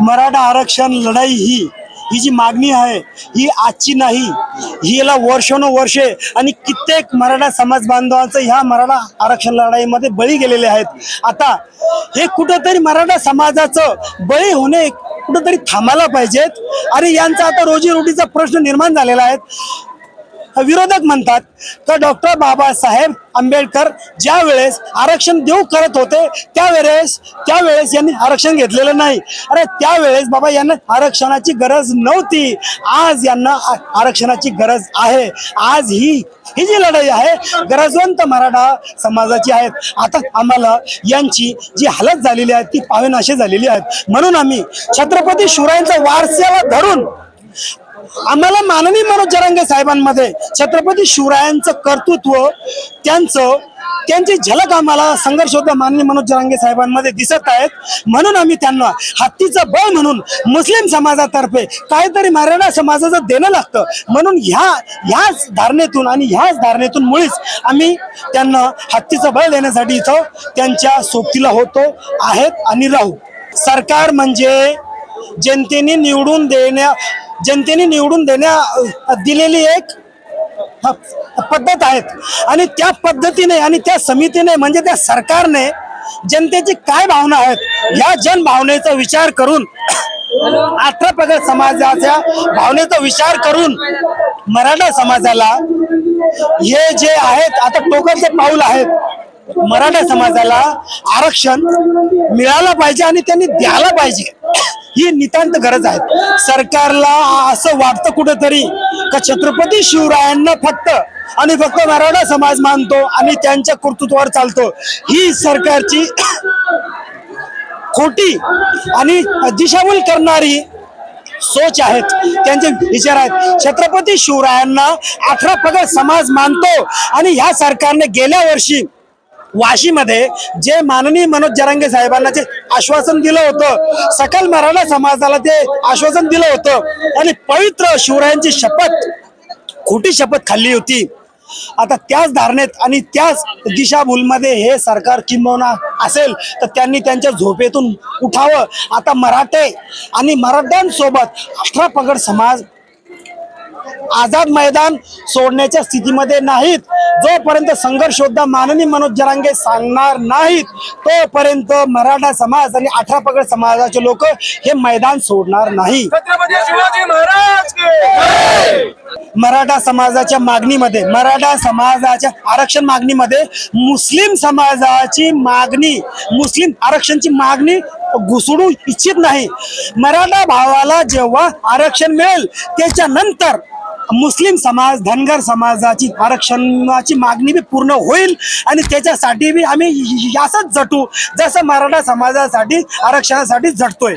मराठा आरक्षण लढाई ही ही जी मागणी आहे ही आजची नाही. ही याला वर्षानुवर्षे आणि कित्येक मराठा समाज बांधवांचं ह्या मराठा आरक्षण लढाईमध्ये बळी गेलेले आहेत. आता हे कुठंतरी मराठा समाजाचं बळी होणे कुठंतरी थांबायला पाहिजेत. आणि यांचा आता रोजीरोटीचा प्रश्न निर्माण झालेला आहे. विरोधक म्हणतात तर डॉक्टर बाबासाहेब आंबेडकर ज्या वेळेस आरक्षण देऊ करत होते त्यावेळेस त्यावेळेस यांनी आरक्षण घेतलेलं नाही. अरे त्यावेळेस बाबा यांना आरक्षणाची गरज नव्हती. आज यांना आरक्षणाची गरज आहे. आज ही ही जी लढाई आहे गरजवंत मराठा समाजाची आहेत आता आम्हाला यांची जी हालत झालेली आहे ती पावेनाशी झालेली आहेत म्हणून आम्ही छत्रपती शिवरायांचा वारस्याला धरून आम्हाला माननीय मनोज जरांगे साहेबांमध्ये छत्रपती शिवरायांचं कर्तृत्व त्यांचं त्यांची झलक आम्हाला संघर्ष माननीय मनोज जरांगे साहेबांमध्ये दिसत आहेत. म्हणून आम्ही त्यांना हत्तीचं बळ म्हणून मुस्लिम समाजातर्फे काहीतरी मराठा समाजाचं देणं लागतं. म्हणून ह्या ह्याच धारणेतून आणि ह्याच धारणेतून मुळीच आम्ही त्यांना हत्तीचं बळ देण्यासाठी इथं त्यांच्या सोबतीला होतो आहेत आणि राहू. सरकार म्हणजे जनतेने निवडून देण्या जनतेने निवडून देण्या दिलेली एक पद्धत आहेत. आणि त्या पद्धतीने आणि त्या समितीने म्हणजे त्या सरकारने जनतेची काय भावना आहेत या जनभावनेचा विचार करून अठरा पगड समाजाच्या भावनेचा विचार करून मराठा समाजाला हे जे आहेत आता टोकाचे पाऊल आहेत मराठा समाजाला आरक्षण मिळालं पाहिजे आणि त्यांनी द्यायला पाहिजे. ही नितांत गरज आहे. सरकारला असं वाटतं कुठंतरी का छत्रपती शिवरायांना फक्त आणि फक्त मराठा समाज मानतो आणि त्यांच्या कर्तृत्वावर चालतो. ही सरकारची खोटी आणि दिशाभूल करणारी सोच आहेत. त्यांचे विचार आहेत. छत्रपती शिवरायांना अठरा पगड समाज मानतो आणि ह्या सरकारने गेल्या वर्षी वाशीमध्ये जे माननीय मनोज जरांगे साहेबांना जे आश्वासन दिलं होतं सकल मराठा समाजाला ते आश्वासन दिलं होतं आणि पवित्र शिवरायांची शपथ खोटी शपथ खाल्ली होती. आता त्याच धारणेत आणि त्याच दिशाभूलमध्ये हे सरकार किंबहुना असेल तर त्यांनी त्यांच्या झोपेतून उठावं. आता मराठे आणि मराठ्यांसोबत अठरा पगड समाज आझाद मैदान सोडण्याच्या स्थितीमध्ये नाहीत. जोपर्यंत संघर्ष योद्धा माननीय मनोज जरांगे सांगणार नाहीत तोपर्यंत मराठा समाज आणि अठरा पगड समाजाचे लोक हे मैदान सोडणार नाही. मराठा समाजाच्या मागणीमध्ये मराठा समाजाच्या आरक्षण मागणीमध्ये मुस्लिम समाजाची मागणी मुस्लिम आरक्षणची मागणी घुसडू इच्छित नाही. मराठा भावाला जेव्हा आरक्षण मिळेल त्याच्यानंतर मुस्लिम समाज धनगर समाजाची आरक्षणाची मागणी बी पूर्ण होईल आणि त्याच्यासाठी बी आम्ही असंच झटू जसं मराठा समाजासाठी आरक्षणासाठी झटतोय